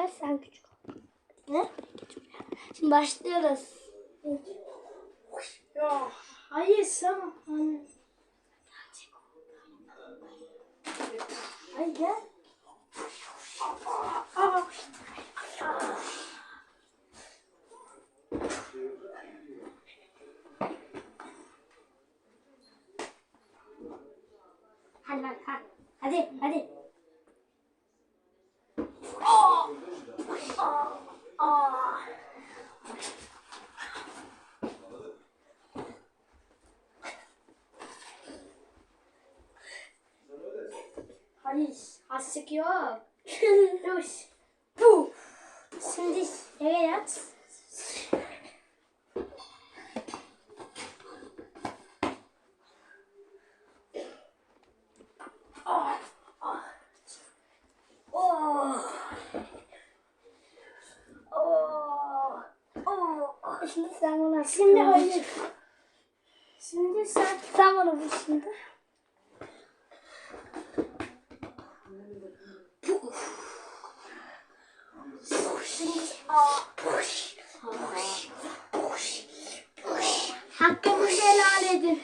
ver sen küçük ol. Ne? Şimdi başlıyoruz. Ya hayır sen. Hayır gel. Aa. Hadi bak kalk. Hadi hadi. 啊！哈里斯，哈士奇啊！罗西，噗！兄弟，来呀！Ama şimdi sen bana Şimdi hayır. Şimdi sen sen bana vur şimdi. Hakkınızı helal edin.